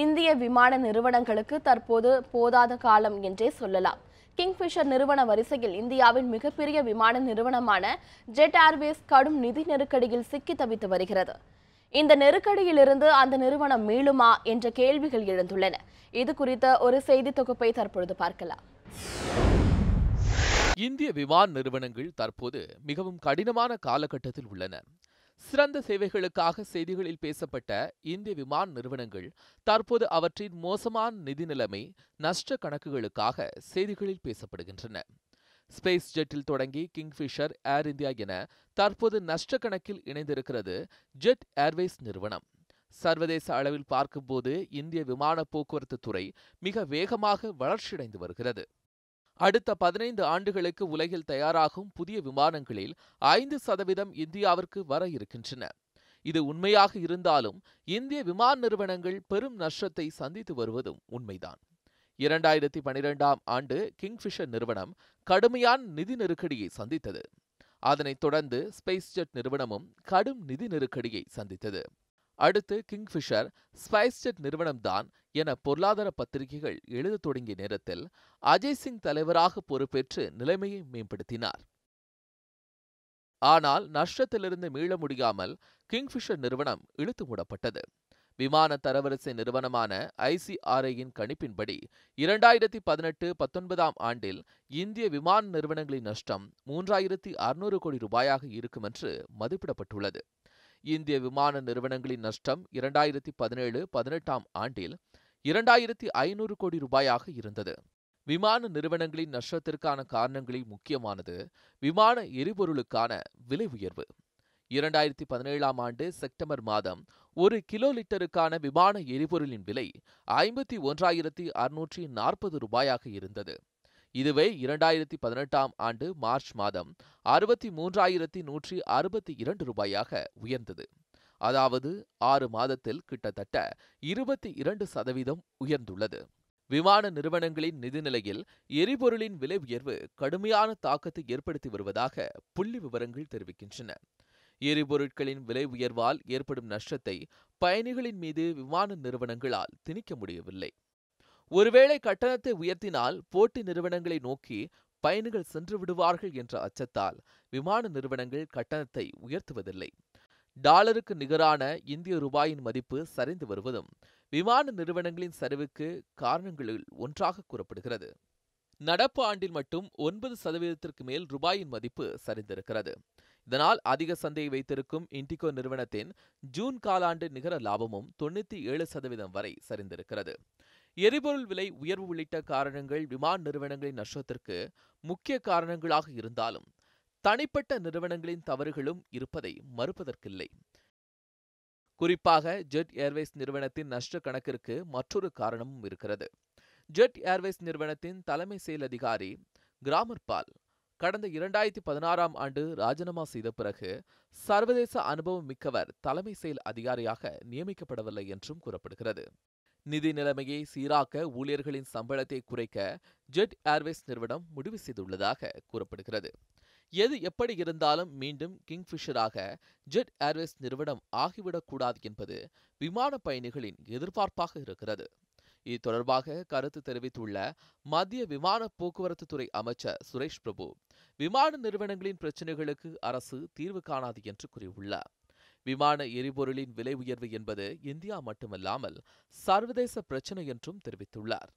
இந்திய விமான நிறுவனங்களுக்கு தற்போது போதாத காலம் என்றே சொல்லலாம். கிங்ஃபிஷர் நிறுவன வரிசையில் இந்தியாவின் மிகப்பெரிய விமான நிறுவனமான ஜெட் ஏர்வேஸ் கடும் நிதி நெருக்கடியில் சிக்கி தவித்து வருகிறது. இந்த நெருக்கடியிலிருந்து அந்த நிறுவனம் மீளுமா என்ற கேள்விகள் எழுந்துள்ளன. இது குறித்த ஒரு செய்தி தொகுப்பை தற்பொழுது பார்க்கலாம். இந்திய விமான நிறுவனங்கள் தற்போது மிகவும் கடினமான காலகட்டத்தில் உள்ளன. சிறந்த சேவைகளுக்காக செய்திகளில் பேசப்பட்ட இந்திய விமான நிறுவனங்கள் தற்போது அவற்றின் மோசமான நிதி நிலைமை நஷ்ட கணக்குகளுக்காக செய்திகளில் பேசப்படுகின்றன. ஸ்பேஸ் ஜெட்டில் தொடங்கி கிங்ஃபிஷர் ஏர் இந்தியா என தற்போது நஷ்ட கணக்கில் இணைந்திருக்கிறது ஜெட் ஏர்வேஸ் நிறுவனம். சர்வதேச அளவில் பார்க்கும்போது இந்திய விமான போக்குவரத்து துறை மிக வேகமாக வளர்ச்சியடைந்து வருகிறது. அடுத்த பதினைந்து ஆண்டுகளுக்கு உலகில் தயாராகும் புதிய விமானங்களில் ஐந்து சதவீதம் இந்தியாவிற்கு வர இருக்கின்றன. இது உண்மையாக இருந்தாலும் இந்திய விமான நிறுவனங்கள் பெரும் நஷ்டத்தை சந்தித்து வருவதும் உண்மைதான். இரண்டாயிரத்தி பனிரெண்டாம் ஆண்டு கிங்ஃபிஷர் நிறுவனம் கடுமையான நிதி நெருக்கடியை சந்தித்தது. அதனைத் தொடர்ந்து ஸ்பைஸ் ஜெட் நிறுவனமும் கடும் நிதி நெருக்கடியை சந்தித்தது. அடுத்து கிங்ஃபிஷர் ஸ்பைஸ்ஜெட் நிறுவனம்தான் என பொருளாதார பத்திரிகைகள் எழுதத் தொடங்கிய நேரத்தில் அஜய் சிங் தலைவராக பொறுப்பேற்று நிலைமையை மேம்படுத்தினார். ஆனால் நஷ்டத்திலிருந்து மீள முடியாமல் கிங்ஃபிஷர் நிறுவனம் இழுத்து மூடப்பட்டது. விமான தரவரிசை நிறுவனமான ஐசிஆர்ஐயின் கணிப்பின்படி இரண்டாயிரத்தி பதினெட்டு பத்தொன்பதாம் ஆண்டில் இந்திய விமான நிறுவனங்களின் நஷ்டம் மூன்றாயிரத்தி அறுநூறு கோடி ரூபாயாக இருக்கும் என்று மதிப்பிடப்பட்டுள்ளது. இந்திய விமான நிறுவனங்களின் நஷ்டம் இரண்டாயிரத்தி பதினேழு பதினெட்டாம் ஆண்டில் இரண்டாயிரத்தி ஐநூறு கோடி ரூபாயாக இருந்தது. விமான நிறுவனங்களின் நஷ்டத்திற்கான காரணங்களில் முக்கியமானது விமான எரிபொருளுக்கான விலை உயர்வு. இரண்டாயிரத்தி பதினேழாம் ஆண்டு செப்டம்பர் மாதம் ஒரு கிலோ லிட்டருக்கான விமான எரிபொருளின் விலை ஐம்பத்தி ஒன்றாயிரத்தி அறுநூற்றி நாற்பது ரூபாயாக இருந்தது. இதுவே இரண்டாயிரத்தி பதினெட்டாம் ஆண்டு மார்ச் மாதம் அறுபத்தி மூன்றாயிரத்தி நூற்றி அறுபத்தி இரண்டு ரூபாயாக உயர்ந்தது. அதாவது ஆறு மாதத்தில் கிட்டத்தட்ட இருபத்தி இரண்டு சதவீதம் உயர்ந்துள்ளது. விமான நிறுவனங்களின் நிதிநிலையில் எரிபொருளின் விலை உயர்வு கடுமையான தாக்கத்தை ஏற்படுத்தி வருவதாக புள்ளி விவரங்கள் தெரிவிக்கின்றன. எரிபொருட்களின் விலை உயர்வால் ஏற்படும் நஷ்டத்தை பயணிகளின் மீது விமான நிறுவனங்களால் திணிக்க முடியவில்லை. ஒருவேளை கட்டணத்தை உயர்த்தினால் போட்டி நிறுவனங்களை நோக்கி பயணிகள் சென்று விடுவார்கள் என்ற அச்சத்தால் விமான நிறுவனங்கள் கட்டணத்தை உயர்த்துவதில்லை. டாலருக்கு நிகரான இந்திய ரூபாயின் மதிப்பு சரிந்து வருவதும் விமான நிறுவனங்களின் சரிவுக்கு காரணங்களில் ஒன்றாக கூறப்படுகிறது. நடப்பு ஆண்டில் மட்டும் ஒன்பது சதவீதத்திற்கு மேல் ரூபாயின் மதிப்பு சரிந்திருக்கிறது. இதனால் அதிக சந்தையை வைத்திருக்கும் இண்டிகோ நிறுவனத்தின் ஜூன் காலாண்டு நிகர லாபமும் தொண்ணூத்தி ஏழு சதவீதம் வரை சரிந்திருக்கிறது. எரிபொருள் விலை உயர்வு உள்ளிட்ட காரணங்கள் விமான நிறுவனங்களின் நஷ்டத்திற்கு முக்கிய காரணங்களாக இருந்தாலும் தனிப்பட்ட நிறுவனங்களின் தவறுகளும் இருப்பதை மறுப்பதற்கில்லை. குறிப்பாக ஜெட் ஏர்வேஸ் நிறுவனத்தின் நஷ்ட கணக்கிற்கு மற்றொரு காரணமும் இருக்கிறது. ஜெட் ஏர்வேஸ் நிறுவனத்தின் தலைமை செயல் அதிகாரி கிராமர் பால் கடந்த இரண்டாயிரத்தி பதினாறாம் ஆண்டு ராஜினாமா செய்த பிறகு சர்வதேச அனுபவம் மிக்கவர் தலைமை செயல் அதிகாரியாக நியமிக்கப்படவில்லை என்றும் கூறப்படுகிறது. நிதி நிலைமையை சீராக்க ஊழியர்களின் சம்பளத்தை குறைக்க ஜெட் ஏர்வேஸ் நிறுவனம் முடிவு செய்துள்ளதாக கூறப்படுகிறது. எது எப்படி இருந்தாலும் மீண்டும் கிங்ஃபிஷராக ஜெட் ஏர்வேஸ் நிறுவனம் ஆகிவிடக்கூடாது என்பது விமான பயணிகளின் எதிர்பார்ப்பாக இருக்கிறது. இது தொடர்பாக கருத்து தெரிவித்துள்ள மத்திய விமான போக்குவரத்து துறை அமைச்சர் சுரேஷ் பிரபு விமான நிறுவனங்களின் பிரச்சினைகளுக்கு அரசு தீர்வு காணாது என்று கூறியுள்ளார். விமான எரிபொருளின் விலை உயர்வு என்பது இந்தியா மட்டுமல்லாமல் சர்வதேச பிரச்சினை என்றும் தெரிவித்துள்ளார்.